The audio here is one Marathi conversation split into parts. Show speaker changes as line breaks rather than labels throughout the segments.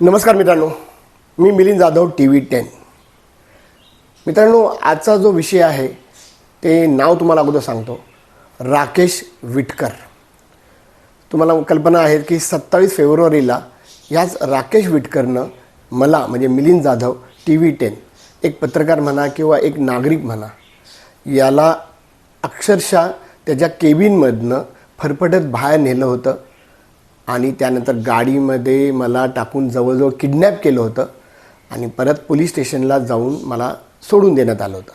नमस्कार मित्रांनो मी Milind Jadhav T V ten. मित्रांनो आजचा जो विषय आहे ते नाव तुम्हाला अगोदर सांगतो. राकेश विटकर. तुम्हाला कल्पना आहे की सत्तावीस फेब्रुवारीला ह्याच राकेश विटकरनं मला म्हणजे Milind Jadhav T V ten एक पत्रकार म्हणा किंवा एक नागरिक म्हणा याला अक्षरशः त्याच्या केबिनमधनं फरफटत बाहेर नेलं होतं. आणि त्यानंतर गाडीमध्ये मला टाकून जवळजवळ किडनॅप केलं होतं आणि परत पोलीस स्टेशनला जाऊन मला सोडून देण्यात आलं होतं.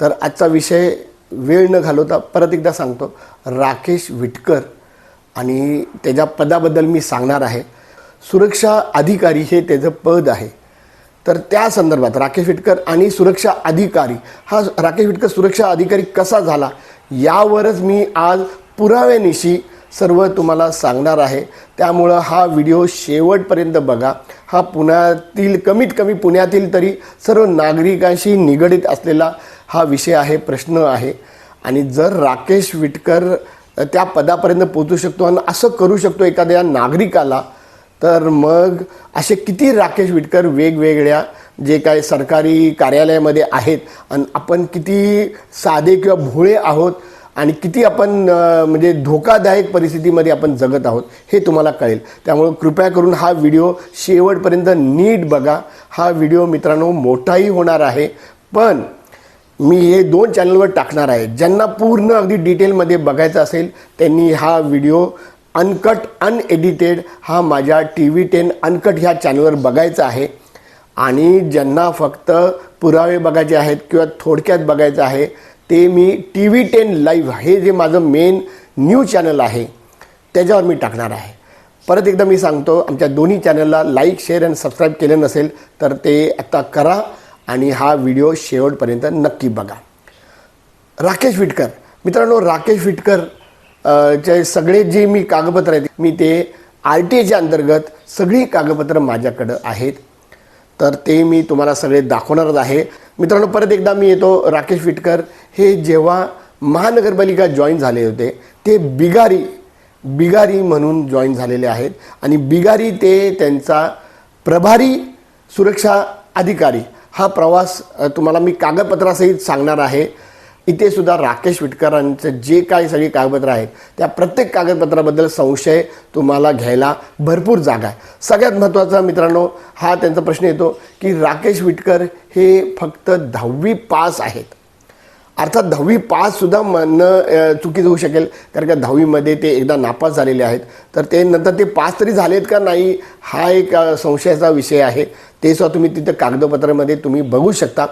तर आजचा विषय वेळ न घालवता परत एकदा सांगतो राकेश विटकर आणि त्याच्या पदाबद्दल मी सांगणार आहे. सुरक्षा अधिकारी हे त्याचं पद आहे. तर त्या संदर्भात राकेश विटकर आणि सुरक्षा अधिकारी हा राकेश विटकर सुरक्षा अधिकारी कसा झाला यावरच मी आज पुराव्यानिशी सर्व तुम्हाला सांगणार आहे. त्यामुळं हा व्हिडिओ शेवटपर्यंत बघा. हा पुण्यातील कमीत कमी पुण्यातील तरी सर्व नागरिकांशी निगडीत असलेला हा विषय आहे प्रश्न आहे. आणि जर राकेश विटकर त्या पदापर्यंत पोचू शकतो आणि असं करू शकतो एखाद्या नागरिकाला तर मग असे किती राकेश विटकर वेगवेगळ्या जे काय सरकारी कार्यालयामध्ये आहेत आणि आपण किती साधे किंवा भोळे आहोत आणि किती आपण म्हणजे धोकादायक परिस्थितीमध्ये आपण जगत आहोत हे तुम्हाला कळेल. त्यामुळं कृपया करून हा व्हिडिओ शेवटपर्यंत नीट बघा. हा व्हिडिओ मित्रांनो मोठाही होणार आहे. पण मी हे दोन चॅनलवर टाकणार आहे. ज्यांना पूर्ण अगदी डिटेलमध्ये बघायचं असेल त्यांनी हा व्हिडिओ अनकट अनएडिटेड हा माझ्या टी व्ही टेन अनकट ह्या चॅनलवर बघायचा आहे. आणि ज्यांना फक्त पुरावे बघायचे आहेत किंवा थोडक्यात बघायचं आहे ते मी टी व्ही टेन लाईव्ह हे जे माझं मेन न्यूज चॅनल आहे त्याच्यावर मी टाकणार आहे. परत एकदा मी सांगतो आमच्या दोन्ही चॅनलला लाईक शेअर आणि सबस्क्राईब केलं नसेल तर ते आत्ता करा आणि हा व्हिडिओ शेवटपर्यंत नक्की बघा. राकेश विटकर. मित्रांनो राकेश विटकर चे सगळे जे मी कागदपत्र आहेत मी ते आर टी एच्या अंतर्गत सगळी कागदपत्रं माझ्याकडं आहेत. तर ते मी तुम्हाला सगळे दाखवणारच आहे. मित्रांनो परत एकदा मी येतो राकेश विटकर. हे जेव्हा महानगरपालिका जॉईन झाले होते ते बिगारी बिगारी म्हणून जॉईन झालेले आहेत. आणि बिगारी ते त्यांचा प्रभारी सुरक्षा अधिकारी. हा प्रवास तुम्हाला मी कागदपत्रासहित सांगणार आहे. इथे सुद्धा राकेश विटकरांचं जे काही सगळी कागदपत्र आहेत त्या प्रत्येक कागदपत्राबद्दल संशय तुम्हाला घ्यायला भरपूर जागा आहे. सगळ्यात महत्त्वाचा मित्रांनो हा त्यांचा प्रश्न येतो की राकेश विटकर हे फक्त दहावी पास आहेत. अर्थात दहावी पाससुद्धा म्हणणं अ, चुकीचं होऊ शकेल कारण का दहावीमध्ये ते एकदा नापास झालेले आहेत. तर ते नंतर ते पास तरी झालेत का नाही हा एक संशयाचा विषय आहे. ते सुद्धा तुम्ही तिथं कागदपत्रामध्ये तुम्ही बघू शकता.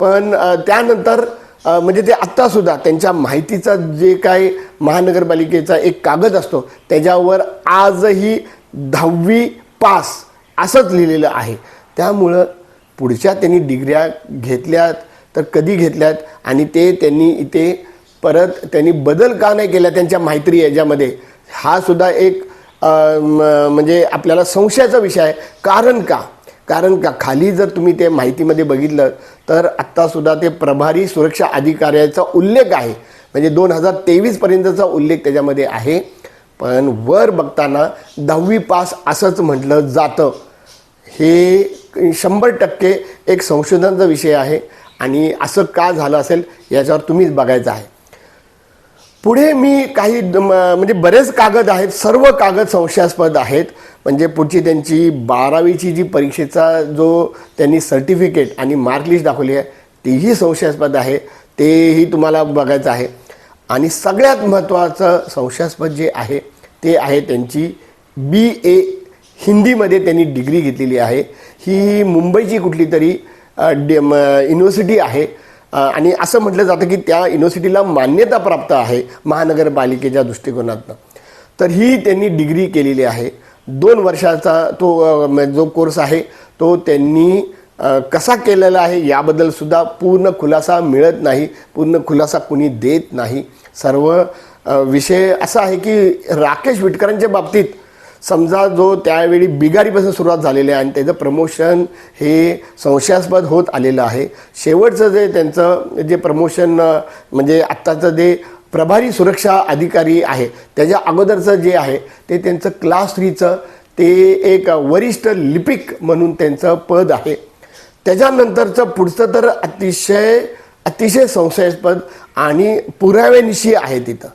पण त्यानंतर म्हणजे ते आत्तासुद्धा त्यांच्या माहितीचा जे काय महानगरपालिकेचा एक कागद असतो त्याच्यावर आजही दहावी पास असंच लिहिलेलं आहे. त्यामुळं पुढच्या त्यांनी डिग्र्या घेतल्यात तर कधी घेतल्यात आणि ते त्यांनी इथे परत त्यांनी बदल का नाही केला त्यांच्या माहिती याच्यामध्ये हा सुद्धा एक म- म्हणजे आपल्याला संशयाचा विषय आहे. कारण का? कारण का खाली जर तुम्ही ते माहितीमध्ये बघितलं तर आत्तासुद्धा ते प्रभारी सुरक्षा अधिकाऱ्याचा उल्लेख आहे. म्हणजे दोन हजार तेवीसपर्यंतचा उल्लेख त्याच्यामध्ये आहे. पण वर बघताना दहावी पास असंच म्हटलं जातं. हे शंभर टक्के एक संशोधनाचा विषय आहे आणि असं का झालं असेल याच्यावर तुम्हीच बघायचं आहे. पुढे मी काही म्हणजे बरेच कागद आहेत सर्व कागद संशयास्पद आहेत. म्हणजे पुढची त्यांची बारावीची जी परीक्षेचा जो त्यांनी सर्टिफिकेट आणि मार्कलिस्ट दाखवली आहे तीही संशयास्पद आहे तेही तुम्हाला बघायचं आहे. आणि सगळ्यात महत्त्वाचं संशयास्पद जे आहे ते आहे त्यांची बी ए हिंदीमध्ये त्यांनी डिग्री घेतलेली आहे. ही मुंबईची कुठली तरी डे युनिव्हर्सिटी आहे. आणि असं म्हटलं जातं की त्या युनिव्हर्सिटीला मान्यता प्राप्त आहे महानगरपालिकेच्या दृष्टिकोनातनं. तर ही त्यांनी डिग्री केलेली आहे. दोन वर्षाचा तो जो कोर्स आहे तो त्यांनी कसा केलेला आहे याबद्दल सुद्धा पूर्ण खुलासा मिळत नाही पूर्ण खुलासा कुणी देत नाही. सर्व विषय असा आहे की राकेश विटकरांच्या बाबतीत समजा जो त्यावेळी बिगारीपासून सुरुवात झालेली आहे आणि त्याचं प्रमोशन हे संशयास्पद होत आलेलं आहे. शेवटचं जे त्यांचं जे प्रमोशन म्हणजे आत्ताचं जे प्रभारी सुरक्षा अधिकारी आहे. त्याच्या अगोदरचं जे आहे ते त्यांचं क्लास थ्रीचं ते एक वरिष्ठ लिपिक म्हणून त्यांचं पद आहे. त्याच्यानंतरचं पुढचं तर अतिशय अतिशय संशयास्पद आणि पुराव्यानिशी आहे तिथं.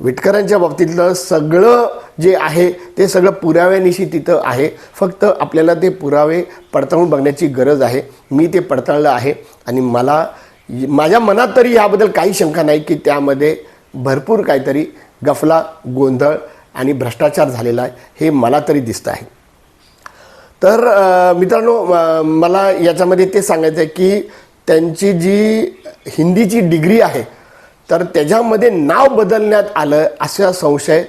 विटकरांच्या बाबतीतलं सगळं जे आहे ते सगळं पुराव्यानिशी तिथं आहे. फक्त आपल्याला ते पुरावे पडताळून बघण्याची गरज आहे. मी ते पडताळलं आहे आणि मला माझ्या मनात तरी याबद्दल काही शंका नाही की त्यामध्ये भरपूर काहीतरी गफला गोंधळ आणि भ्रष्टाचार झालेला आहे हे मला तरी दिसतं आहे. तर मित्रांनो मला याच्यामध्ये ते सांगायचं आहे की त्यांची जी हिंदीची डिग्री आहे तर त्याच्यामध्ये नाव बदलण्यात आलं असा संशय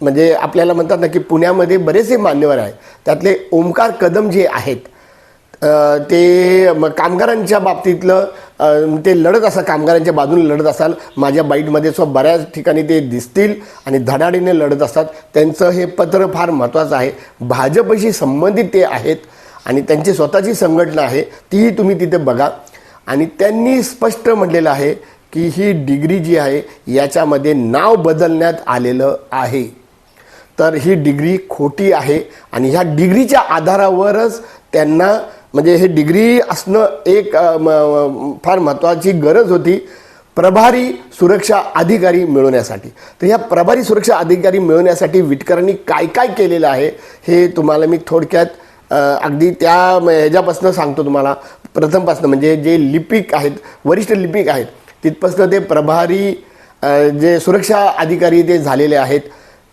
म्हणजे आपल्याला म्हणतात ना की पुण्यामध्ये बरेचसे मान्यवर आहेत. त्यातले ओमकार कदम जे आहेत ते कामगारांच्या बाबतीतलं ते लढत असाल कामगारांच्या बाजूने लढत असाल माझ्या बाईटमध्ये स्व बऱ्याच ठिकाणी ते दिसतील आणि धडाडीने लढत असतात. त्यांचं हे पत्र फार महत्त्वाचं आहे. भाजपशी संबंधित ते आहेत आणि त्यांची स्वतःची संघटना आहे तीही तुम्ही तिथे बघा. आणि त्यांनी स्पष्ट म्हटलेलं आहे की ही डिग्री जी आहे याच्यामध्ये नाव बदलण्यात आलेलं आहे. तर ही डिग्री खोटी आहे आणि ह्या डिग्रीच्या आधारावरच त्यांना म्हणजे हे डिग्री असणं एक म- फार महत्त्वाची गरज होती प्रभारी सुरक्षा अधिकारी मिळवण्यासाठी. तर ह्या प्रभारी सुरक्षा अधिकारी मिळवण्यासाठी विटकरांनी काय काय केलेलं आहे हे तुम्हाला मी थोडक्यात अगदी त्या ह्याच्यापासून सांगतो तुम्हाला. प्रथमपासून म्हणजे जे लिपिक आहेत वरिष्ठ लिपिक आहेत तिथपासनं ते प्रभारी जे सुरक्षा अधिकारी ते झालेले आहेत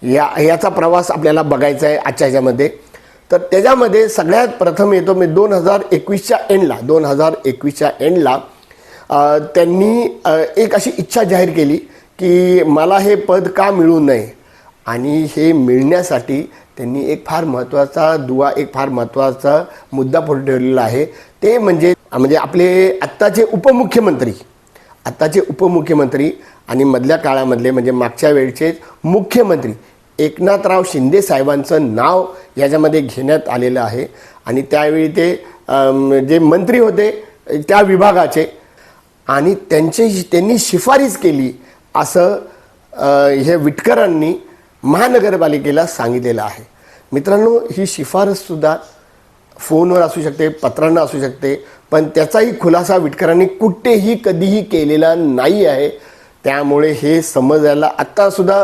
या याचा प्रवास आपल्याला बघायचा आहे आजच्या ह्याच्यामध्ये. तर त्याच्यामध्ये सगळ्यात प्रथम येतो मी दोन हजार एकवीसच्या एंडला दोन हजार एकवीसच्या एंडला त्यांनी एक अशी इच्छा जाहीर केली की मला हे पद का मिळू नये? आणि हे मिळण्यासाठी त्यांनी एक फार महत्त्वाचा दुवा एक फार महत्त्वाचा मुद्दा पुढे ठेवलेला आहे. ते म्हणजे म्हणजे आपले आत्ताचे उपमुख्यमंत्री आत्ताचे उपमुख्यमंत्री आणि मधल्या काळामधले म्हणजे मागच्या वेळचे मुख्यमंत्री एकनाथराव शिंदे साहेबांचं नाव याच्यामध्ये घेण्यात आलेलं आहे. आणि त्यावेळी ते जे मंत्री होते त्या विभागाचे. आणि त्यांचे त्यांनी शिफारस केली असं हे विटकरांनी महानगरपालिकेला सांगितलेलं आहे. मित्रांनो ही शिफारससुद्धा फोनवर असू शकते पत्रांना असू शकते पण त्याचाही खुलासा विटकरांनी कुठेही कधीही केलेला नाही आहे. त्यामुळे हे समजायला आत्तासुद्धा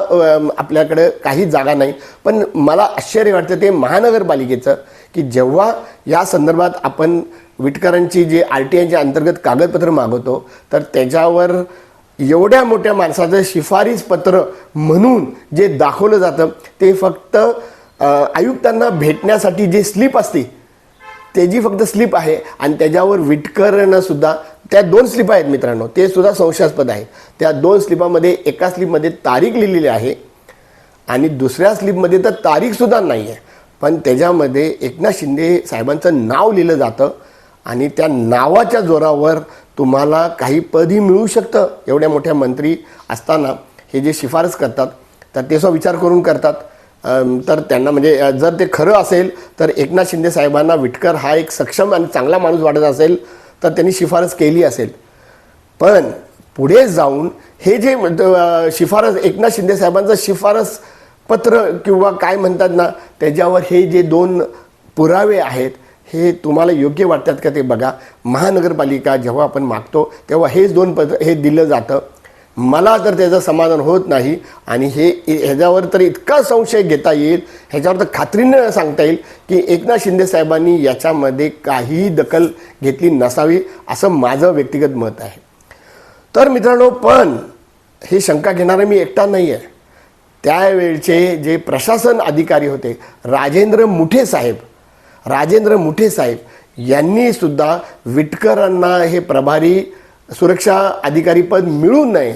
आपल्याकडं काही जागा नाही. पण मला आश्चर्य वाटतं ते महानगरपालिकेचं की जेव्हा या संदर्भात आपण विटकरांची जे आर टी आयच्या अंतर्गत कागदपत्र मागवतो तर त्याच्यावर एवढ्या मोठ्या माणसाचं शिफारस पत्र म्हणून जे दाखवलं जातं ते फक्त आयुक्तांना भेटण्यासाठी जे स्लिप असते त्याची फक्त स्लिप आहे आणि त्याच्यावर विटकरनं सुद्धा त्या दोन स्लिप आहेत मित्रांनो. ते सुद्धा संशयास्पद आहेत त्या दोन स्लिपामध्ये एका स्लिपमध्ये तारीख लिहिलेली आहे आणि दुसऱ्या स्लिपमध्ये तर तारीखसुद्धा नाही आहे. पण त्याच्यामध्ये एकनाथ शिंदे साहेबांचं नाव लिहिलं जातं आणि त्या नावाच्या जोरावर तुम्हाला काही पदही मिळू शकतं. एवढ्या मोठ्या मंत्री असताना हे जे शिफारस करतात तर ते सुद्धा विचार करून करतात. तर त्यांना म्हणजे जर ते खरं असेल तर एकनाथ शिंदे साहेबांना विटकर हा एक सक्षम आणि चांगला माणूस वाटत असेल. तर त्यांनी शिफारस केली असेल. पण पुढे जाऊन हे जे शिफारस एकनाथ शिंदे साहेबांचं शिफारस पत्र किंवा काय म्हणतात ना त्याच्यावर हे जे दोन पुरावे आहेत हे तुम्हाला योग्य वाटतात का ते बघा. महानगरपालिका जेव्हा आपण मागतो तेव्हा हेच दोन पत्र हे दिलं जातं. मला तर त्याचं समाधान होत नाही आणि हे ह्याच्यावर तर इतका संशय घेता येईल ह्याच्यावर तर खात्रीनं सांगता येईल की एकनाथ शिंदे साहेबांनी याच्यामध्ये काहीही दखल घेतली नसावी असं माझं व्यक्तिगत मत आहे. तर मित्रांनो पण हे शंका घेणारा मी एकटा नाही आहे त्यावेळचे जे प्रशासन अधिकारी होते राजेंद्र मुठे साहेब राजेंद्र मुठे साहेब यांनी सुद्धा विटकरांना हे प्रभारी सुरक्षा अधिकारीपद मिळू नये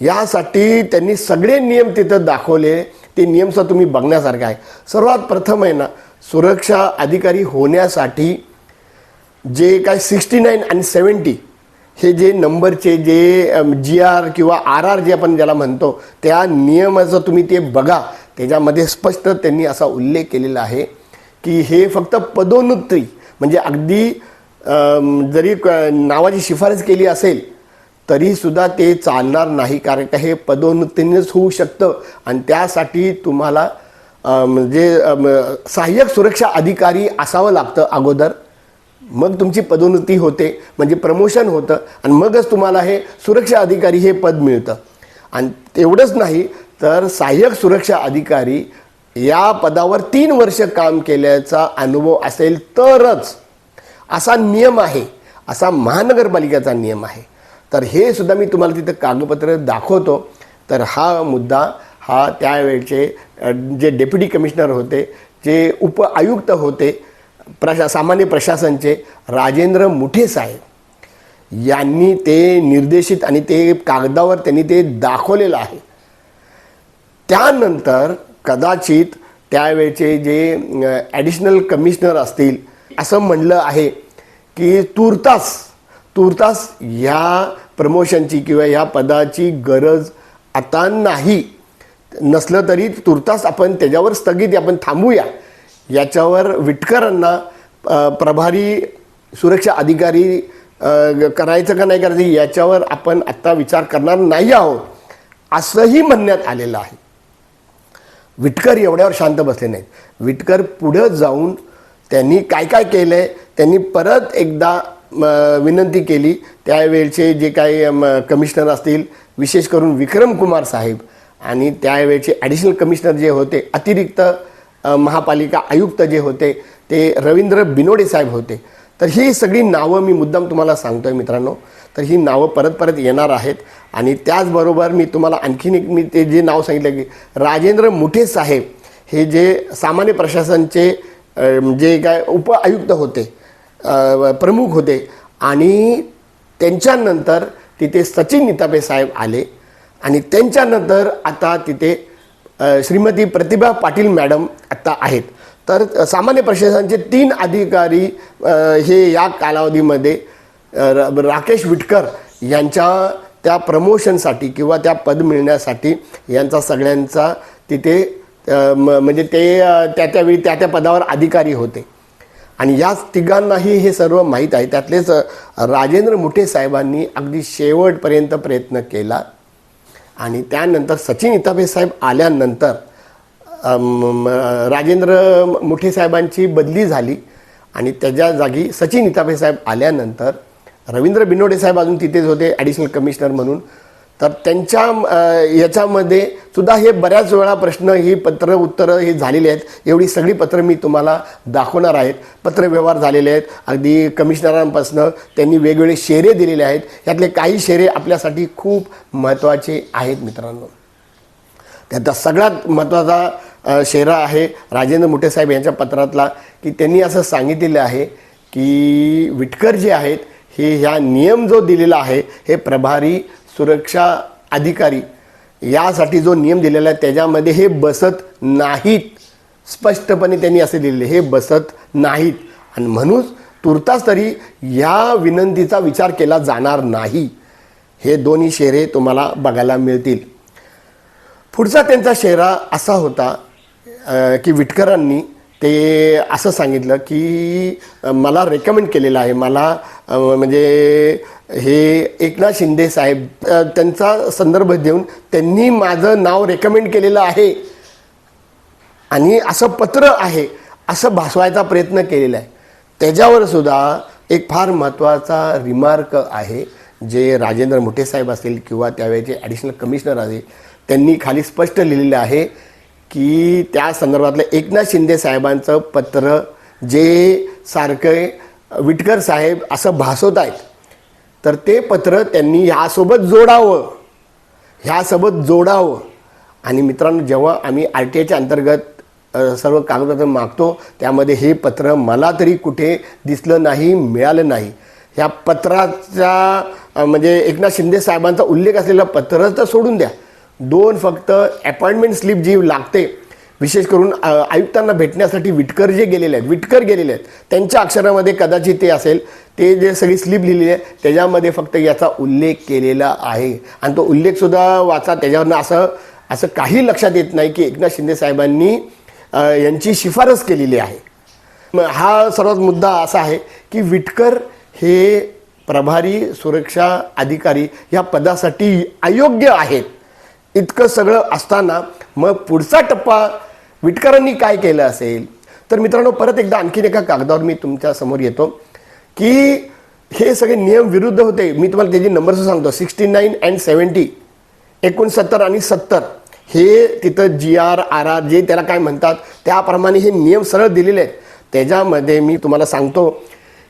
यासाठी त्यांनी सगळे नियम तिथं दाखवले. ते नियमचा तुम्ही बघण्यासारखं आहे सर्वात प्रथम आहे ना सुरक्षा अधिकारी होण्यासाठी जे काय सिक्स्टी नाईन आणि सेवन्टी हे जे नंबरचे जे जी आर किंवा आर आर जे आपण ज्याला म्हणतो त्या नियमाचं तुम्ही ते बघा. त्याच्यामध्ये स्पष्ट त्यांनी असा उल्लेख केलेला आहे की हे फक्त पदोन्नती म्हणजे अगदी जरी नावाची शिफारस केली असेल तरीसुद्धा ते चालणार नाही. कारण का हे पदोन्नतीनेच होऊ शकतं. आणि त्यासाठी तुम्हाला म्हणजे सहाय्यक सुरक्षा अधिकारी असावं लागतं अगोदर. मग तुमची पदोन्नती होते म्हणजे प्रमोशन होतं. आणि मगच तुम्हाला हे सुरक्षा अधिकारी हे पद मिळतं. आणि तेवढंच नाही तर सहाय्यक सुरक्षा अधिकारी या पदावर तीन वर्ष काम केल्याचा अनुभव असेल तरच. असा नियम आहे असा महानगरपालिकेचा नियम आहे. तर हे सुद्धा मी तुम्हाला तिथं कागदपत्र दाखवतो. तर हा मुद्दा हा त्यावेळचे जे डेप्युटी कमिशनर होते जे उप आयुक्त होते प्रशा सामान्य प्रशासनचे राजेंद्र मुठे साहेब यांनी ते निर्देशित आणि ते कागदावर त्यांनी ते दाखवलेलं आहे. त्यानंतर कदाचित त्यावेळचे जे ॲडिशनल कमिशनर असतील असं म्हणलं आहे की तूर्तास तूर्तास ह्या प्रमोशनची किंवा ह्या पदाची गरज आता नाही. नसलं तरी तुर्तास आपण त्याच्यावर स्थगिती आपण थांबूया. याच्यावर विटकरांना प्रभारी सुरक्षा अधिकारी करायचं का नाही करायचं याच्यावर आपण आत्ता विचार करणार नाही आहोत. असंही म्हणण्यात आलेलं आहे. विटकर एवढ्यावर शांत बसले नाहीत. विटकर पुढं जाऊन त्यांनी काय काय केलं आहे त्यांनी परत एकदा विनंती केली. त्यावेळचे जे काही म, कमिशनर असतील विशेष करून विक्रम कुमार साहेब आणि त्यावेळचे ॲडिशनल कमिशनर जे होते अतिरिक्त महापालिका आयुक्त जे होते ते रवींद्र बिनोडे साहेब होते. तर ही सगळी नावं मी मुद्दाम तुम्हाला सांगतोय मित्रांनो. तर ही नावं परत परत येणार आहेत आणि त्याचबरोबर मी तुम्हाला आणखीन एक मी ते जे नाव सांगितलं की राजेंद्र मुठे साहेब हे जे सामान्य प्रशासनचे जे काय उप आयुक्त होते प्रमुख होते आणि त्यांच्यानंतर तिथे सचिन नितापे साहेब आले आणि त्यांच्यानंतर आता तिथे श्रीमती प्रतिभा पाटील मॅडम आत्ता आहेत. तर सामान्य प्रशासनाचे तीन अधिकारी हे या कालावधीमध्ये राकेश विटकर यांच्या त्या प्रमोशनसाठी किंवा त्या पद मिळण्यासाठी यांचा सगळ्यांचा तिथे म्हणजे ते त्या त्यावेळी त्या त्या पदावर अधिकारी होते. आणि याच तिघांनाही हे सर्व माहीत आहे. त्यातलेच राजेंद्र मुठे साहेबांनी अगदी शेवटपर्यंत प्रयत्न केला. आणि त्यानंतर सचिन इतापे साहेब आल्यानंतर राजेंद्र मुठे साहेबांची बदली झाली. आणि त्याच्या जागी सचिन इतापे साहेब आल्यानंतर रवींद्र बिनोडे साहेब अजून तिथेच होते ॲडिशनल कमिशनर म्हणून. तर त्यांच्या याच्यामध्ये सुद्धा हे बऱ्याच वेळा प्रश्न ही पत्र उत्तरं ही झालेली आहेत. एवढी सगळी पत्रं मी तुम्हाला दाखवणार आहेत. पत्रव्यवहार झालेले आहेत. अगदी कमिशनरांपासनं त्यांनी वेगवेगळे शेरे दिलेले आहेत. यातले काही शेरे आपल्यासाठी खूप महत्त्वाचे आहेत मित्रांनो. त्याचा सगळ्यात महत्त्वाचा शेरा आहे राजेंद्र मुठेसाहेब यांच्या पत्रातला की त्यांनी असं सांगितलेलं आहे की विटकर जे आहेत हे ह्या नियम जो दिलेला आहे हे प्रभारी सुरक्षा अधिकारी यासाठी जो नियम दिलेला आहे त्याच्यामध्ये हे बसत नाहीत. स्पष्टपणे त्यांनी असे दिलेले हे बसत नाहीत. आणि म्हणून तुर्तास तरी या विनंतीचा विचार केला जाणार नाही. हे दोन्ही शेरे तुम्हाला बघायला मिळतील. पुढचा त्यांचा शेरा असा होता की विटकरांनी ते असं सांगितलं की मला रेकमेंड केलेलं आहे. मला म्हणजे हे एकनाथ शिंदे साहेब त्यांचा संदर्भ देऊन त्यांनी माझं नाव रेकमेंड केलेलं आहे. आणि असं पत्र आहे असं भासवायचा प्रयत्न केलेला आहे. त्याच्यावर सुद्धा एक फार महत्त्वाचा रिमार्क आहे जे राजेंद्र मुठे साहेब असतील किंवा त्यावेळेचे ॲडिशनल कमिशनर असेल त्यांनी खाली स्पष्ट लिहिलेलं आहे. की त्या संदर्भातलं एकनाथ शिंदे साहेबांचं पत्र जे सारखे विटकर साहेब असं भासवत आहेत तर ते पत्र त्यांनी ह्यासोबत जोडावं. ह्यासोबत जोडावं. आणि मित्रांनो जेव्हा आम्ही आर टी आयच्या अंतर्गत सर्व कागदपत्र मागतो त्यामध्ये हे पत्र मला तरी कुठे दिसलं नाही मिळालं नाही. ह्या पत्राचा म्हणजे एकनाथ शिंदे साहेबांचा उल्लेख असलेलं पत्र तर सोडून द्या. दोन फक्त अपॉइंटमेंट स्लिप जी लागते विशेष करून आयुक्तांना भेटण्यासाठी विटकर जे गेलेले आहेत विटकर गेलेले आहेत त्यांच्या अक्षरामध्ये कदाचित ते असेल ते जे सगळी स्लिप लिहिलेली आहे त्याच्यामध्ये फक्त याचा उल्लेख केलेला आहे. आणि तो उल्लेखसुद्धा वाचा त्याच्यावरनं असं असं काही लक्षात येत नाही की एकनाथ शिंदे साहेबांनी यांची शिफारस केलेली आहे. मग हा सर्वात मुद्दा असा आहे की विटकर हे प्रभारी सुरक्षा अधिकारी ह्या पदासाठी अयोग्य आहेत. इतकं सगळं असताना मग पुढचा टप्पा विटकरांनी काय केलं असेल? तर मित्रांनो परत एकदा आणखीन एका कागदावर मी तुमच्यासमोर येतो की हे सगळे नियम विरुद्ध होते. मी तुम्हाला त्याची नंबर्स सांगतो. सिक्स्टी नाईन अँड सेवन्टी एकोणसत्तर आणि सत्तर हे तिथं जी आर आर आर जे त्याला काय म्हणतात त्याप्रमाणे हे नियम सरळ दिलेले आहेत. त्याच्यामध्ये मी तुम्हाला सांगतो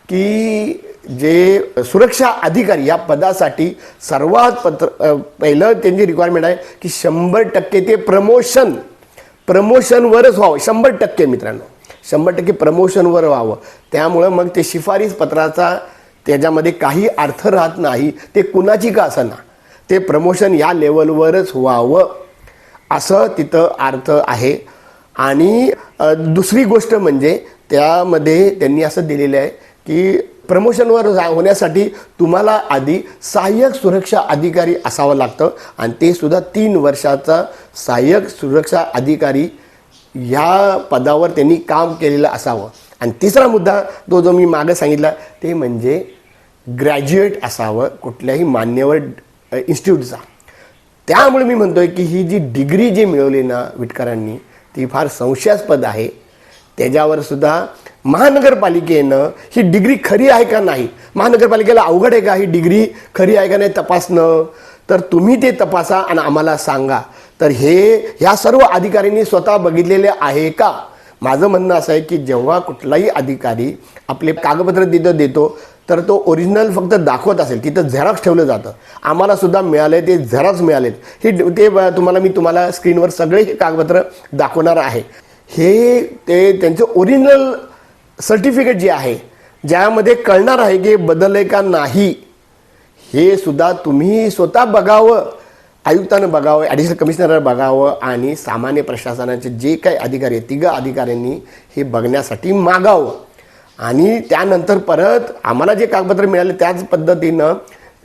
की जे सुरक्षा अधिकारी या पदासाठी सर्वात पत्र पहिलं त्यांची रिक्वायरमेंट आहे की शंभर टक्के ते प्रमोशन प्रमोशनवरच व्हावं. शंभर टक्के मित्रांनो. शंभर टक्के प्रमोशनवर व्हावं. त्यामुळं मग ते शिफारस पत्राचा त्याच्यामध्ये काही अर्थ राहत नाही. ते कुणाची का असं ना ते प्रमोशन या लेवलवरच व्हावं. असं तिथं अर्थ आहे. आणि दुसरी गोष्ट म्हणजे त्यामध्ये त्यांनी असं दिलेलं आहे की प्रमोशनवर जा होण्यासाठी तुम्हाला आधी सहाय्यक सुरक्षा अधिकारी असावं लागतं. आणि ते सुद्धा तीन वर्षाचा सहाय्यक सुरक्षा अधिकारी ह्या पदावर त्यांनी काम केलेलं असावं. आणि तिसरा मुद्दा तो जो मी मागं सांगितला ते म्हणजे ग्रॅज्युएट असावं कुठल्याही मान्यवर इन्स्टिट्यूटचा. त्यामुळे मी म्हणतो आहे की ही जी डिग्री जी मिळवली ना विटकरांनी ती फार संशयास्पद आहे. त्याच्यावर सुद्धा महानगरपालिकेनं ही डिग्री खरी आहे का नाही? महानगरपालिकेला अवघड आहे का ही डिग्री खरी आहे का नाही तपासणं? तर तुम्ही ते तपासा आणि आम्हाला सांगा. तर हे ह्या सर्व अधिकाऱ्यांनी स्वतः बघितलेले आहे का? माझं म्हणणं असं आहे की जेव्हा कुठलाही अधिकारी आपले कागदपत्र तिथं देतो तर तो ओरिजिनल फक्त दाखवत असेल. तिथं झेरॉक्स ठेवलं जातं. आम्हाला सुद्धा मिळाले ते झेरॉक्स मिळालेत. हे ते तुम्हाला मी तुम्हाला स्क्रीनवर सगळे हे कागदपत्र दाखवणार आहे. हे ते त्यांचं ओरिजिनल सर्टिफिकेट जे आहे ज्यामध्ये कळणार आहे की बदलले का नाही हे सुद्धा तुम्ही स्वतः बघावं आयुक्तानं बघावं ॲडिशनल कमिशनर बघावं आणि सामान्य प्रशासनाचे जे काही अधिकारी आहेत तिघं अधिकाऱ्यांनी हे बघण्यासाठी मागावं. आणि त्यानंतर परत आम्हाला जे कागदपत्र मिळाले त्याच पद्धतीनं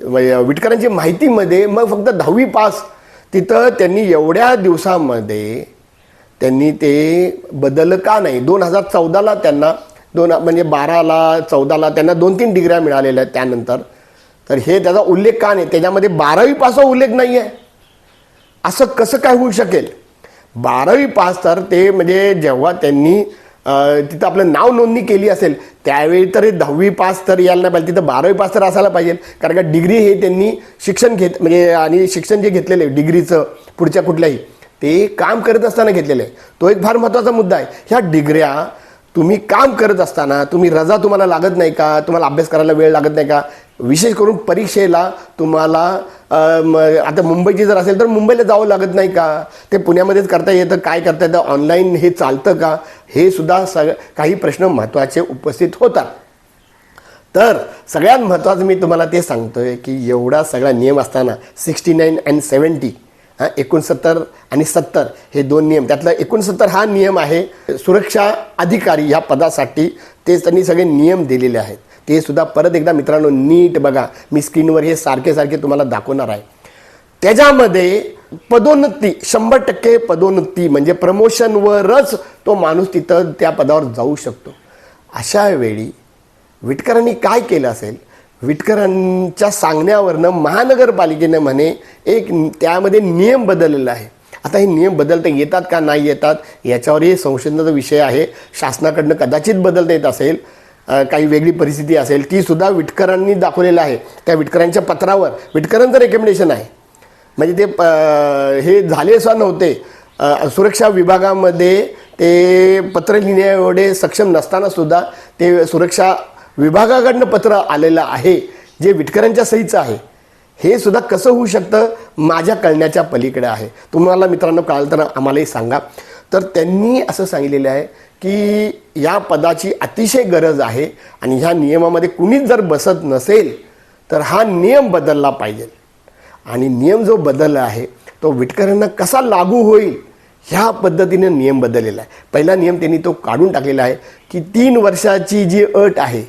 व- विटकरांची माहितीमध्ये मग फक्त दहावी पास. तिथं त्यांनी एवढ्या दिवसामध्ये त्यांनी ते बदललं का नाही? दोन हजार चौदाला त्यांना दोन म्हणजे बाराला चौदाला त्यांना दोन तीन डिग्र्या मिळालेल्या आहेत त्यानंतर. तर हे त्याचा उल्लेख का नाही? त्याच्यामध्ये बारावी पासचा उल्लेख नाही आहे असं कसं काय होऊ शकेल? बारावी पास तर ते म्हणजे जेव्हा त्यांनी तिथं आपलं नाव नोंदणी केली असेल त्यावेळी तर दहावी पास तर यायला नाही पाहिजे. तिथं बारावी पास तर असायला पाहिजे. कारण का डिग्री हे त्यांनी शिक्षण घेत म्हणजे आणि शिक्षण जे घेतलेलं आहे डिग्रीचं पुढच्या कुठल्याही ते काम करत असताना घेतलेलं आहे. तो एक फार महत्त्वाचा मुद्दा आहे. ह्या डिग्र्या तुम्ही काम करत असताना तुम्ही रजा तुम्हाला लागत नाही का? तुम्हाला अभ्यास करायला वेळ लागत नाही का? विशेष करून परीक्षेला तुम्हाला आता मुंबईची जर असेल तर मुंबईला जावं लागत नाही का? ते पुण्यामध्येच करता येतं काय करता येतं? ऑनलाईन हे चालतं का? हे सुद्धा सग काही प्रश्न महत्त्वाचे उपस्थित होतात. तर सगळ्यात महत्त्वाचं मी तुम्हाला ते सांगतोय की एवढा सगळा नियम असताना सिक्स्टी नाईन अँड सेवन्टी हां एकोणसत्तर आणि सत्तर हे दोन नियम. त्यातला एकोणसत्तर हा नियम आहे सुरक्षा अधिकारी ह्या पदासाठी ते त्यांनी सगळे नियम दिलेले आहेत. ते सुद्धा परत एकदा मित्रांनो नीट बघा. मी स्क्रीनवर हे सारखे सारखे तुम्हाला दाखवणार आहे. त्याच्यामध्ये पदोन्नती शंभर टक्के पदोन्नती म्हणजे प्रमोशनवरच तो माणूस तिथं त्या पदावर जाऊ शकतो. अशा वेळी विटकरांनी काय केलं असेल? विटकरांच्या सांगण्यावरनं महानगरपालिकेनं म्हणे एक त्यामध्ये नियम बदललेला आहे. आता हे नियम बदलता येतात का नाही येतात याच्यावरही संशोधनाचा विषय आहे. शासनाकडनं कदाचित बदलता येत असेल काही वेगळी परिस्थिती असेल ती सुद्धा विटकरांनी दाखवलेलं आहे. त्या विटकरांच्या पत्रावर विटकरांचं रेकमेंडेशन आहे. म्हणजे ते प- हे झाले सुद्धा नव्हते. सुरक्षा विभागामध्ये ते पत्र लिहिण्या एवढे सक्षम नसताना सुद्धा ते सुरक्षा विभागाकडनं पत्र आलेलं आहे जे विटकरांच्या सहीचं आहे. हे सुद्धा कसं होऊ शकतं? माझ्या कळण्याच्या पलीकडे आहे. तुम्हाला मित्रांनो कळालं तर आम्हालाही सांगा. तर त्यांनी असं सांगितलेलं आहे की या पदाची अतिशय गरज आहे आणि ह्या नियमामध्ये कुणीच जर बसत नसेल तर हा नियम बदलला पाहिजे. आणि नियम जो बदलला आहे तो विटकरांना कसा लागू होईल ह्या पद्धतीने नियम बदललेला आहे. पहिला नियम त्यांनी तो काढून टाकलेला आहे की तीन वर्षाची जी अट आहे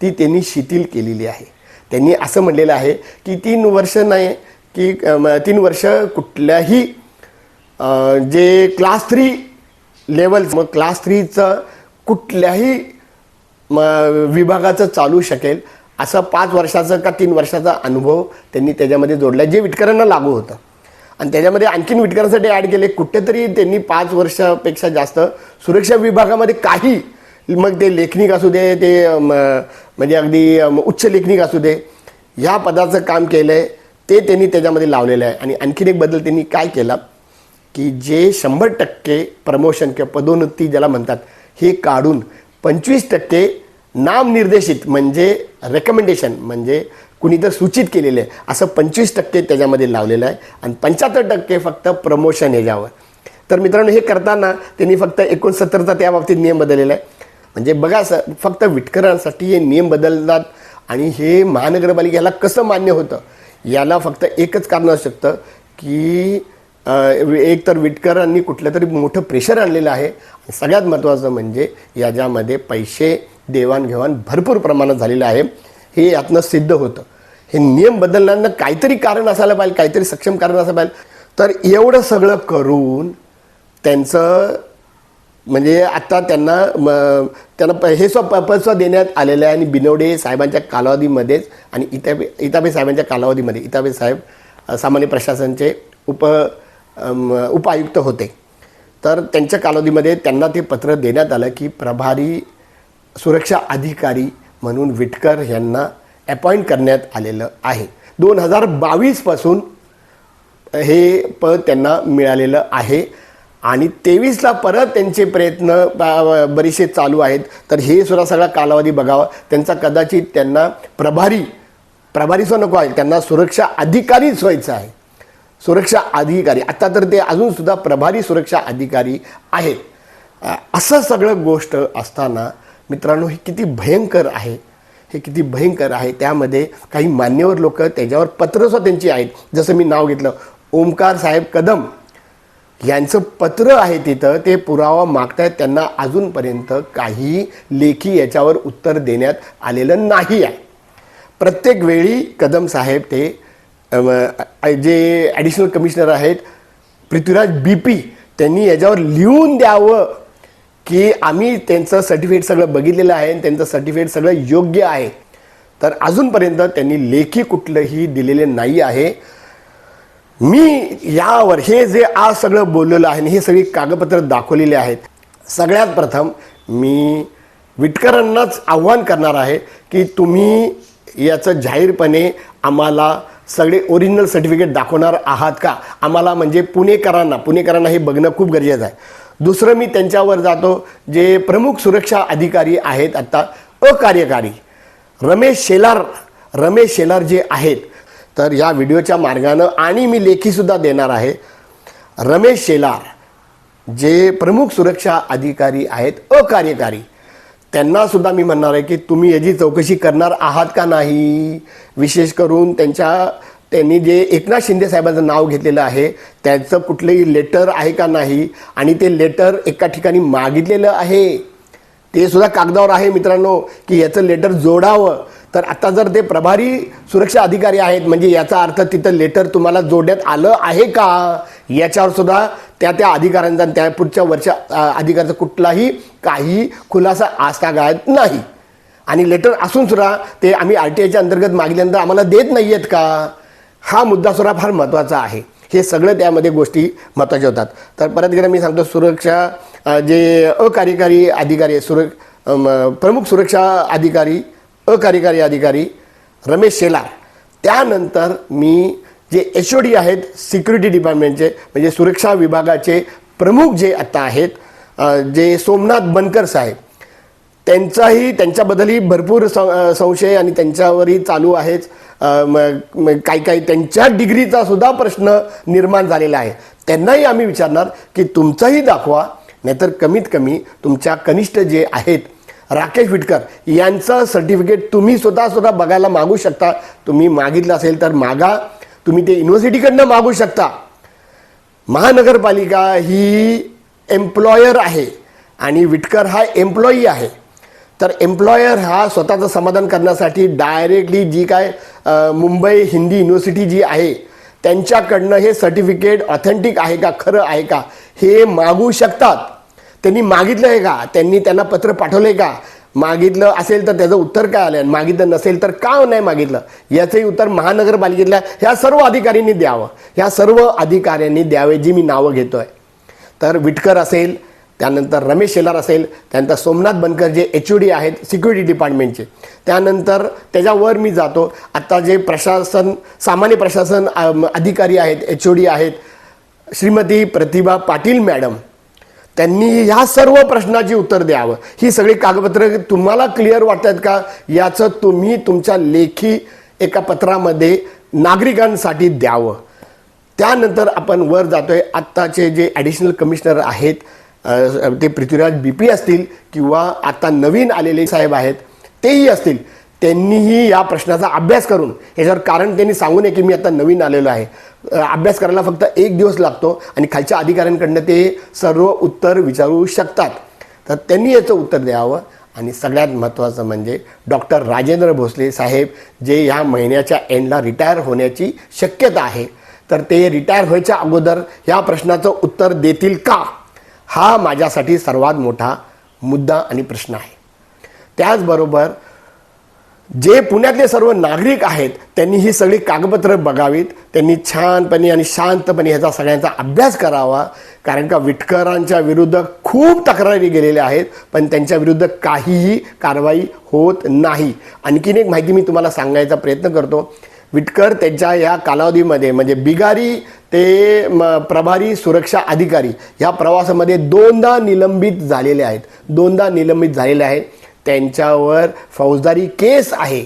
ती त्यांनी शिथिल केलेली आहे. त्यांनी असं म्हणलेलं आहे की तीन वर्ष नाही की तीन वर्ष कुठल्याही जे क्लास थ्री लेवल मग क्लास थ्रीचं कुठल्याही विभागाचं चालू शकेल असं पाच वर्षाचं का तीन वर्षाचा अनुभव त्यांनी त्याच्यामध्ये जोडला जे विटकरांना लागू होतं. आणि त्याच्यामध्ये आणखीन विटकरांसाठी ॲड केले कुठेतरी त्यांनी पाच वर्षापेक्षा जास्त सुरक्षा विभागामध्ये काही मग ते लेखनिक असू दे ते म्हणजे अगदी उच्च लेखनिक असू दे ह्या पदाचं काम केलं आहे ते त्यांनी त्याच्यामध्ये लावलेलं आहे. आणि आणखीन एक बदल त्यांनी काय केला? की जे शंभर टक्के प्रमोशन किंवा पदोन्नती ज्याला म्हणतात हे काढून पंचवीस टक्के नामनिर्देशित म्हणजे रेकमेंडेशन म्हणजे कुणी तर सूचित केलेले आहे असं पंचवीस टक्के त्याच्यामध्ये लावलेलं आहे. आणि पंच्याहत्तर टक्के फक्त प्रमोशन ह्याच्यावर तर मित्रांनो हे करताना त्यांनी फक्त एकोणसत्तरचा त्या बाबतीत नियम बदललेला आहे. म्हणजे बघा स फक्त विटकरांसाठी हे नियम बदलतात आणि हे महानगरपालिकेला कसं मान्य होतं याला फक्त एकच कारण असू शकतं की एक तर विटकरांनी कुठलं तरी मोठं प्रेशर आणलेलं आहे सगळ्यात महत्त्वाचं म्हणजे याच्यामध्ये पैसे देवाणघेवाण भरपूर प्रमाणात झालेलं आहे. हे यातनं सिद्ध होतं. हे नियम बदलण्यानं काहीतरी कारण असायला पाहिजे काहीतरी सक्षम कारण असायला पाहिजे. तर एवढं सगळं करून त्यांचं म्हणजे आत्ता त्यांना म, त्यांना प हे स्व पदस्व देण्यात आलेलं आहे आणि बिनवडे साहेबांच्या कालावधीमध्येच आणि इताबे इताबे साहेबांच्या कालावधीमध्ये इताबे साहेब सामान्य प्रशासनचे उप उपायुक्त होते. तर त्यांच्या कालावधीमध्ये त्यांना ते पत्र देण्यात आलं की प्रभारी सुरक्षा अधिकारी म्हणून विटकर यांना अपॉइंट करण्यात आलेलं आहे. दोन हजार बावीसपासून हे पद त्यांना मिळालेलं आहे. आणि तेवीसला परत त्यांचे प्रयत्न ब- बरेचसे चालू आहेत. तर हे सुद्धा सगळा कालावधी बघावा. त्यांचा कदाचित त्यांना प्रभारी प्रभारी सुद्धा नको आहे. त्यांना सुरक्षा अधिकारीच व्हायचं आहे. सुरक्षा अधिकारी. आता तर ते अजूनसुद्धा प्रभारी सुरक्षा अधिकारी आहेत. असं सगळं गोष्ट असताना मित्रांनो हे किती भयंकर आहे. हे किती भयंकर आहे. त्यामध्ये काही मान्यवर लोक त्याच्यावर पत्रसुद्धा त्यांची आहेत. जसं मी नाव घेतलं. ओमकार साहेब कदम. यांचं पत्र आहे तिथं ते पुरावा मागतायत त्यांना अजूनपर्यंत काही लेखी याच्यावर उत्तर देण्यात आलेलं नाही आहे. प्रत्येक वेळी कदम साहेब ते जे ॲडिशनल कमिशनर आहेत पृथ्वीराज बी पी त्यांनी याच्यावर लिहून द्यावं की आम्ही त्यांचं सर्टिफिकेट सगळं बघितलेलं आहे आणि त्यांचं सर्टिफिकेट सगळं योग्य आहे. तर अजूनपर्यंत त्यांनी लेखी कुठलंही दिलेले नाही आहे. मी यावर हे जे आज सगळं बोललेलं आहे आणि हे सगळी कागदपत्र दाखवलेली आहेत सगळ्यात प्रथम मी विटकरांनाच आव्हान करणार आहे की तुम्ही याचं जाहीरपणे आम्हाला सगळे ओरिजिनल सर्टिफिकेट दाखवणार आहात का? आम्हाला म्हणजे पुणेकरांना पुणेकरांना हे बघणं खूप गरजेचं आहे. दुसरं मी त्यांच्यावर जातो जे प्रमुख सुरक्षा अधिकारी आहेत आत्ता अकार्यकारी. रमेश शेलार रमेश शेलार जे आहेत तर या व्हिडिओच्या मार्गानं आणि मी लेखीसुद्धा देणार आहे. रमेश शेलार जे प्रमुख सुरक्षा अधिकारी आहेत अकार्यकारी त्यांनासुद्धा मी म्हणणार आहे की तुम्ही याची चौकशी करणार आहात का नाही? विशेष करून त्यांच्या त्यांनी जे एकनाथ शिंदे साहेबांचं नाव घेतलेलं आहे त्याचं कुठलंही लेटर आहे का नाही? आणि ते लेटर एका ठिकाणी मागितलेलं आहे. ते सुद्धा कागदावर आहे मित्रांनो की याचं लेटर जोडावं. तर आता जर ते प्रभारी सुरक्षा अधिकारी आहेत म्हणजे याचा अर्थ तिथं लेटर तुम्हाला जोडण्यात आलं आहे का? याच्यावर सुद्धा त्या त्या अधिकाऱ्यांचा आणि त्या पुढच्या वर्षा अधिकाऱ्याचा कुठलाही काही खुलासा आजतागायत नाही. आणि लेटर असून सुद्धा ते आम्ही आर टी आयच्या अंतर्गत मागल्यानंतर आम्हाला देत नाही आहेत का? हा मुद्दा सुद्धा फार महत्त्वाचा आहे. हे सगळं त्यामध्ये गोष्टी महत्त्वाच्या होतात. तर परत एकदा मी सांगतो सुरक्षा जे अकार्यकारी अधिकारी सुर प्रमुख सुरक्षा अधिकारी अकार्यकारी अधिकारी रमेश शेलार. त्यानंतर मी जे एच ओ डी आहेत सिक्युरिटी डिपार्टमेंटचे म्हणजे सुरक्षा विभागाचे प्रमुख जे आत्ता आहेत जे सोमनाथ बनकर साहेब त्यांचाही त्यांच्याबद्दलही भरपूर सं- संशय आणि त्यांच्यावरही चालू आहेच. काही काही त्यांच्या डिग्रीचा सुद्धा प्रश्न निर्माण झालेला आहे. त्यांनाही आम्ही विचारणार की तुमचाही दाखवा नाहीतर कमीत कमी तुमच्या कनिष्ठ जे आहेत राकेश विटकर यांचं सर्टिफिकेट तुम्ही स्वतः स्वतः बघायला मागू शकता. तुम्ही मागितलं असेल तर मागा. तुम्ही ते युनिव्हर्सिटीकडनं मागू शकता. महानगरपालिका ही एम्प्लॉयर आहे आणि विटकर हा एम्प्लॉई आहे. तर एम्प्लॉयर हा स्वतःचं समाधान करण्यासाठी डायरेक्टली जी काय मुंबई हिंदी युनिव्हर्सिटी जी आहे त्यांच्याकडनं हे सर्टिफिकेट ऑथेंटिक आहे का खरं आहे का हे मागू शकतात. त्यांनी मागितलं आहे का? त्यांनी त्यांना पत्र पाठवलं आहे का? मागितलं असेल तर त्याचं उत्तर काय आलं मागितलं नसेल तर का नाही मागितलं? याचंही उत्तर महानगरपालिकेतल्या ह्या सर्व अधिकाऱ्यांनी द्यावं. ह्या सर्व अधिकाऱ्यांनी द्यावे जी मी नावं घेतो आहे तर विटकर असेल त्यानंतर रमेश शेलार असेल त्यानंतर सोमनाथ बनकर जे एच ओ डी आहेत सिक्युरिटी डिपार्टमेंटचे त्यानंतर त्याच्यावर मी जातो. आत्ता जे प्रशासन सामान्य प्रशासन अधिकारी आहेत एच ओ डी आहेत श्रीमती प्रतिभा पाटील मॅडम. त्यांनी ह्या सर्व प्रश्नाची उत्तर द्यावं. ही सगळी कागदपत्र तुम्हाला क्लिअर वाटत आहेत का? याचं तुम्ही तुमच्या लेखी एका पत्रामध्ये नागरिकांसाठी द्यावं. त्यानंतर आपण वर जातोय. आत्ताचे जे ॲडिशनल कमिशनर आहेत ते पृथ्वीराज बी पी असतील किंवा आता नवीन आलेले साहेब आहेत तेही असतील. त्यांनीही या प्रश्नाचा अभ्यास करून ह्याच्यावर कारण त्यांनी सांगू नये की मी आता नवीन आलेलो आहे. अभ्यास करायला फक्त एक दिवस लागतो आणि खालच्या अधिकाऱ्यांकडनं ते सर्व उत्तर विचारू शकतात. तर त्यांनी याचं उत्तर द्यावं आणि सगळ्यात महत्त्वाचं म्हणजे डॉक्टर राजेंद्र भोसले साहेब जे ह्या महिन्याच्या एंडला रिटायर होण्याची शक्यता आहे. तर ते रिटायर व्हायच्या अगोदर ह्या प्रश्नाचं उत्तर देतील का? हा माझ्यासाठी सर्वात मोठा मुद्दा आणि प्रश्न आहे. त्याचबरोबर जे पुण्यातले सर्व नागरिक आहेत त्यांनी ही सगळी कागदपत्र बघावीत त्यांनी छानपणे आणि शांतपणे ह्याचा सगळ्यांचा अभ्यास करावा. कारण का विटकरांच्या विरुद्ध खूप तक्रारी गेलेल्या आहेत पण त्यांच्या विरुद्ध काहीही कारवाई होत नाही. आणखीन एक माहिती मी तुम्हाला सांगायचा प्रयत्न करतो. विटकर त्यांच्या या कालावधीमध्ये म्हणजे बिगारी ते म, प्रभारी सुरक्षा अधिकारी ह्या प्रवासामध्ये दोनदा निलंबित झालेले आहेत. दोनदा निलंबित झालेले आहेत त्यांच्यावर फौजदारी केस आहे.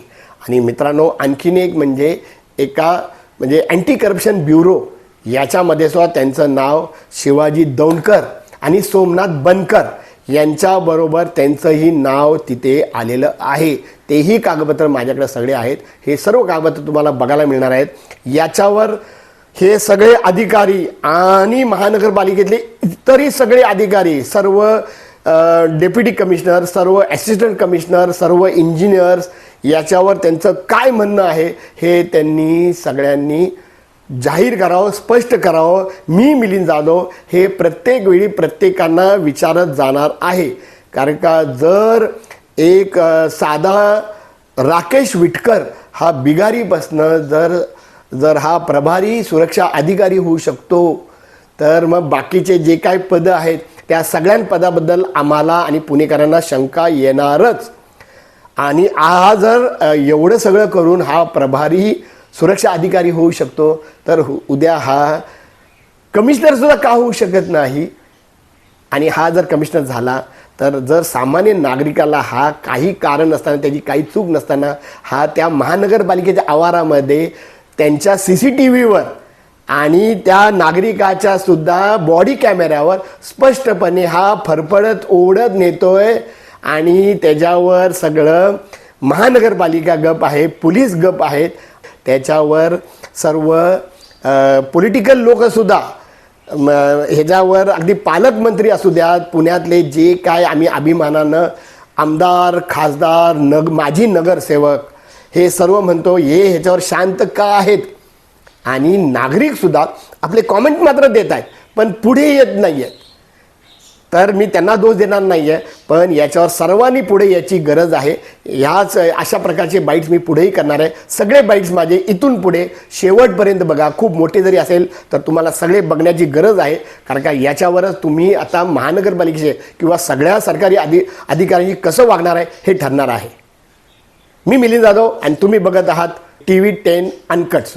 आणि मित्रांनो आणखीन एक म्हणजे एका म्हणजे अँटी करप्शन ब्युरो याच्यामध्ये सुद्धा त्यांचं नाव शिवाजी दौंडकर आणि सोमनाथ बनकर यांच्याबरोबर त्यांचंही नाव तिथे आलेलं आहे. तेही कागदपत्र माझ्याकडे सगळे आहेत. हे सर्व कागदपत्र तुम्हाला बघायला मिळणार आहेत. याच्यावर हे सगळे अधिकारी आणि महानगरपालिकेतले इतरही सगळे अधिकारी सर्व डेप्युटी कमिशनर सर्व ॲसिस्टंट कमिशनर सर्व इंजिनियर्स याच्यावर त्यांचं काय म्हणणं आहे हे त्यांनी सगळ्यांनी जाहीर करावं स्पष्ट करावं. मी मिलिंद जाधव हे प्रत्येक वेळी प्रत्येकांना विचारत जाणार आहे. कारण का जर एक साधा राकेश विटकर हा बिगारीपासनं जर जर हा प्रभारी सुरक्षा अधिकारी होऊ शकतो तर मग बाकीचे जे काय पदं आहेत त्या सगळ्या पदाबद्दल आम्हाला आणि पुणेकरांना शंका येणारच. आणि हा जर एवढं सगळं करून हा प्रभारी सुरक्षा अधिकारी होऊ शकतो तर उद्या हा कमिशनर सुद्धा का होऊ शकत नाही? आणि हा जर कमिशनर झाला तर जर सामान्य नागरिकाला हा काही कारण नसताना त्याची काही चूक नसताना हा त्या महानगरपालिकेच्या आवारामध्ये त्यांच्या सी सी टी व्हीवर आणि त्या नागरिकाच्या सुद्धा बॉडी कॅमेऱ्यावर स्पष्टपणे हा फरफडत ओढत नेतोय. आणि त्याच्यावर सगळं महानगरपालिका गप आहे पोलीस गप आहेत. त्याच्यावर सर्व पॉलिटिकल लोकसुद्धा ह्याच्यावर अगदी पालकमंत्री असू द्यात पुण्यातले जे काय आम्ही अभिमानानं आमदार खासदार नग माजी नगरसेवक हे सर्व म्हणतो हे ह्याच्यावर शांत का आहेत? आणि नागरिकसुद्धा आपले कॉमेंट मात्र देत आहेत पण पुढे येत नाही आहेत तर मी त्यांना दोष देणार नाही आहे पण याच्यावर सर्वांनी पुढे याची गरज आहे. ह्याच अशा प्रकारचे बाईट्स मी पुढेही करणार आहे. सगळे बाईट्स माझे इथून पुढे शेवटपर्यंत बघा खूप मोठे जरी असेल तर तुम्हाला सगळे बघण्याची गरज आहे. कारण का याच्यावरच तुम्ही आता महानगरपालिकेचे किंवा सगळ्या सरकारी अधि अधिकाऱ्यांशी कसं वागणार आहे हे ठरणार आहे. मी मिलिंद जाधव आणि तुम्ही बघत आहात टी व्ही टेन अनकट्स